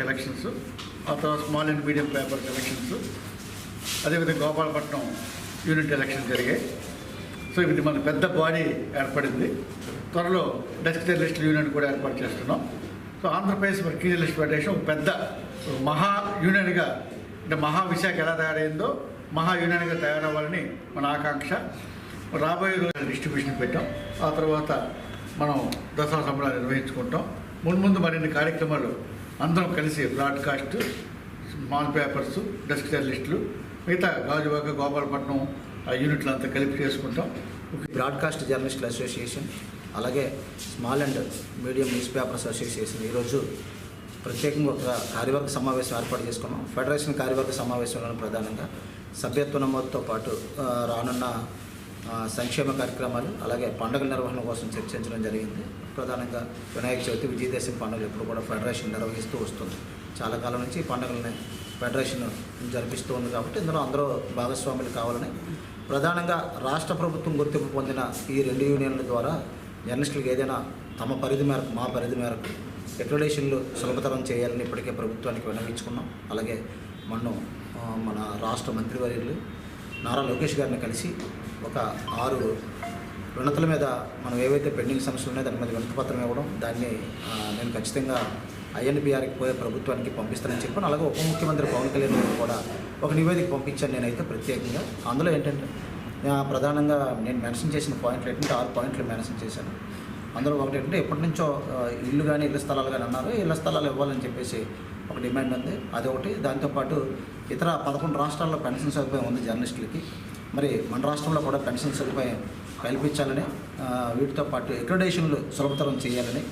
Elections ఆ తర్వాత small and medium papers elections అదేవిధంగా గోపాలపట్నం యూనిట్ ఎలక్షన్ జరిగాయి. సో ఇది మన పెద్ద బాడీ ఏర్పడింది. త్వరలో డెస్క్ జర్నలిస్ట్ యూనియన్ కూడా ఏర్పాటు చేస్తున్నాం. సో ఆంధ్రప్రదేశ్ మరి జర్నలిస్ట్ ఫెడరేషన్ ఒక పెద్ద మహా యూనియన్గా అంటే మహా విశాఖ ఎలా తయారైందో మహా యూనియన్గా తయారవ్వాలని మన ఆకాంక్ష. రాబోయే రోజు డిస్ట్రిబ్యూషన్ పెట్టాం. ఆ తర్వాత మనం దసరా సంబరాలు నిర్వహించుకుంటాం. ముందు ముందు మరిన్ని కార్యక్రమాలు అందరం కలిసి బ్రాడ్కాస్ట్ స్మాల్ పేపర్స్ డెస్క్ జర్నలిస్టులు మిగతా గాజువాక గోపాలపట్నం ఆ యూనిట్లు అంతా కలిపి చేసుకుంటాం. బ్రాడ్కాస్ట్ జర్నలిస్టుల అసోసియేషన్ అలాగే small and medium newspapers association ఈరోజు ప్రత్యేకంగా ఒక కార్యవర్గ సమావేశం ఏర్పాటు చేసుకున్నాం. ఫెడరేషన్ కార్యవర్గ సమావేశంలో ప్రధానంగా సభ్యత్వ నమోదుతో పాటు రానున్న సంక్షేమ కార్యక్రమాలు అలాగే పండుగల నిర్వహణ కోసం చర్చించడం జరిగింది. ప్రధానంగా వినాయక చవితి విజయదశమి పండుగలు ఎప్పుడు కూడా ఫెడరేషన్ నిర్వహిస్తూ వస్తుంది. చాలా కాలం నుంచి ఈ పండుగలని ఫెడరేషన్ జరిపిస్తూ ఉంది కాబట్టి ఇందులో అందరూ భాగస్వాములు కావాలని ప్రధానంగా రాష్ట్ర ప్రభుత్వం గుర్తింపు పొందిన ఈ రెండు యూనియన్ల ద్వారా జర్నలిస్టులకు ఏదైనా తమ పరిధి మేరకు మా పరిధి మేరకు అక్రిడేషన్లు సులభతరం చేయాలని ఇప్పటికే ప్రభుత్వానికి విన్నవించుకున్నాం. అలాగే మనం మన రాష్ట్ర మంత్రివర్యులు నారా లోకేష్ గారిని కలిసి ఒక ఆరు రుణతల మీద మనం ఏవైతే పెండింగ్ సమస్యలు ఉన్నాయో దాని మీద వినతిపత్రం ఇవ్వడం దాన్ని నేను ఖచ్చితంగా ఐఎన్బీఆర్కి పోయే ప్రభుత్వానికి పంపిస్తానని చెప్పాను. అలాగే ఉప ముఖ్యమంత్రి పవన్ కళ్యాణ్ గారు కూడా ఒక నివేదిక పంపించాను నేనైతే ప్రత్యేకంగా. అందులో ఏంటంటే ప్రధానంగా నేను మెన్షన్ చేసిన పాయింట్లు ఏంటంటే ఆరు పాయింట్లు మెన్షన్ చేశాను. అందులో ఒకటి ఏంటంటే ఎప్పటి నుంచో ఇల్లు కానీ ఇళ్ళ స్థలాలు కానీ అన్నారు. ఇళ్ళ స్థలాలు ఇవ్వాలని చెప్పేసి ఒక డిమాండ్ ఉంది. అదొకటి. దాంతోపాటు ఇతర పదకొండు రాష్ట్రాల్లో పెన్షన్ సదుపాయం ఉంది జర్నలిస్టులకి. మరి మన రాష్ట్రంలో కూడా పెన్షన్ సదుపాయం కల్పించాలని వీటితో పాటు అక్రిడేషన్లు సులభతరం చేయాలని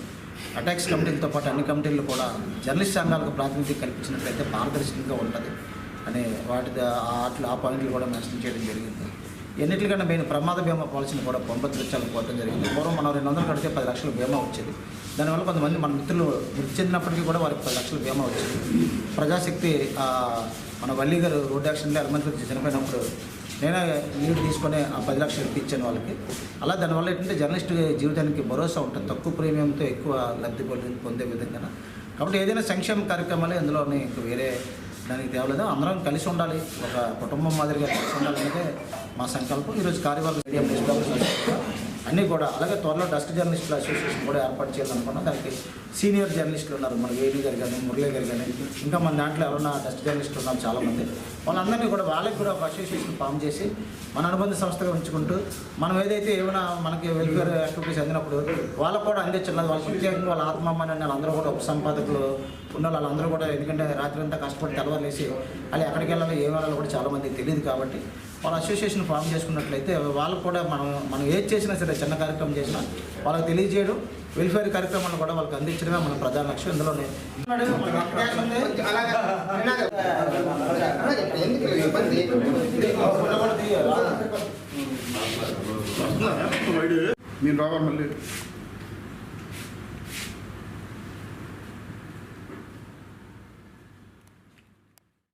అటాక్స్ కమిటీలతో పాటు అన్ని కమిటీలు కూడా జర్నలిస్ట్ సంఘాలకు ప్రాతినిధ్యం కల్పించినట్లయితే పారదర్శకంగా ఉంటుంది అని వాటి ఆ వాటిలో ఆ పాయింట్లు కూడా మెన్షన్ చేయడం జరిగింది. ఎన్నిటికన్నా మెయిన్ ప్రమాద బీమా పాలసీని కూడా పంపించాలని కోరడం జరిగింది. పూర్వం మనం రెండు వందలు కడితే పది లక్షల బీమా వచ్చేది. దానివల్ల కొంతమంది మన మిత్రులు మృతి చెందినప్పటికీ కూడా వారికి పది లక్షల బీమా వచ్చేది. ప్రజాశక్తి మన వల్లి గారు రోడ్ యాక్సిడెంట్లో ఎలమంత్రి చనిపోయినప్పుడు నేనే లీడ్ తీసుకొని ఆ పది లక్షలు ఇప్పించాను వాళ్ళకి. అలా దానివల్ల ఏంటంటే జర్నలిస్ట్ జీవితానికి భరోసా ఉంటుంది. తక్కువ ప్రీమియంతో ఎక్కువ లబ్ధి పొందే విధంగా కాబట్టి ఏదైనా సంక్షేమ కార్యక్రమాలు ఇందులోనే ఇంక వేరే దానికి తేవలేదు. అందరం కలిసి ఉండాలి. ఒక కుటుంబం మాదిరిగా కలిసి ఉండాలనేదే మా సంకల్పం. ఈరోజు కార్యవర్గ మీడియా అన్నీ కూడా అలాగే త్వరలో డస్ట్ జర్నలిస్టుల అసోసియేషన్ కూడా ఏర్పాటు చేయాలనుకున్నాం దానికి సీనియర్ జర్నలిస్టులు ఉన్నారు. మన ఏడీ గారు కానీ మురళీ గారు కానీ ఇంకా మన దాంట్లో ఎవరన్నా డస్ట్ జర్నలిస్టులు ఉన్నారు చాలామంది. వాళ్ళందరినీ కూడా వాళ్ళకి కూడా ఒక అసోసియేషన్ ఫామ్ చేసి మన అనుబంధ సంస్థగా ఉంచుకుంటూ మనం ఏదైతే ఏమైనా మనకి వెల్ఫేర్ యాక్టివిటీస్ అందినప్పుడు వాళ్ళకు కూడా అందించాలి వాళ్ళు ప్రత్యేకంగా వాళ్ళ ఆత్మమ్మని వాళ్ళందరూ కూడా ఉపసంపాదకులు ఉన్న వాళ్ళందరూ కూడా ఎందుకంటే రాత్రి అంతా కష్టపడి తెలవలేసి వాళ్ళు ఎక్కడికి వెళ్ళాలో ఏం వెళ్ళాలో కూడా చాలామంది తెలియదు కాబట్టి వాళ్ళ అసోసియేషన్ ఫామ్ చేసుకున్నట్లయితే వాళ్ళకు కూడా మనం మనం ఏది చేసినా సరే చిన్న కార్యక్రమం చేసినా వాళ్ళకి తెలియజేయడం వెల్ఫేర్ కార్యక్రమాలను కూడా వాళ్ళకి అందించడమే మన ప్రధాన లక్ష్యం. ఇందులోనే నేను రావాలి మళ్ళీ.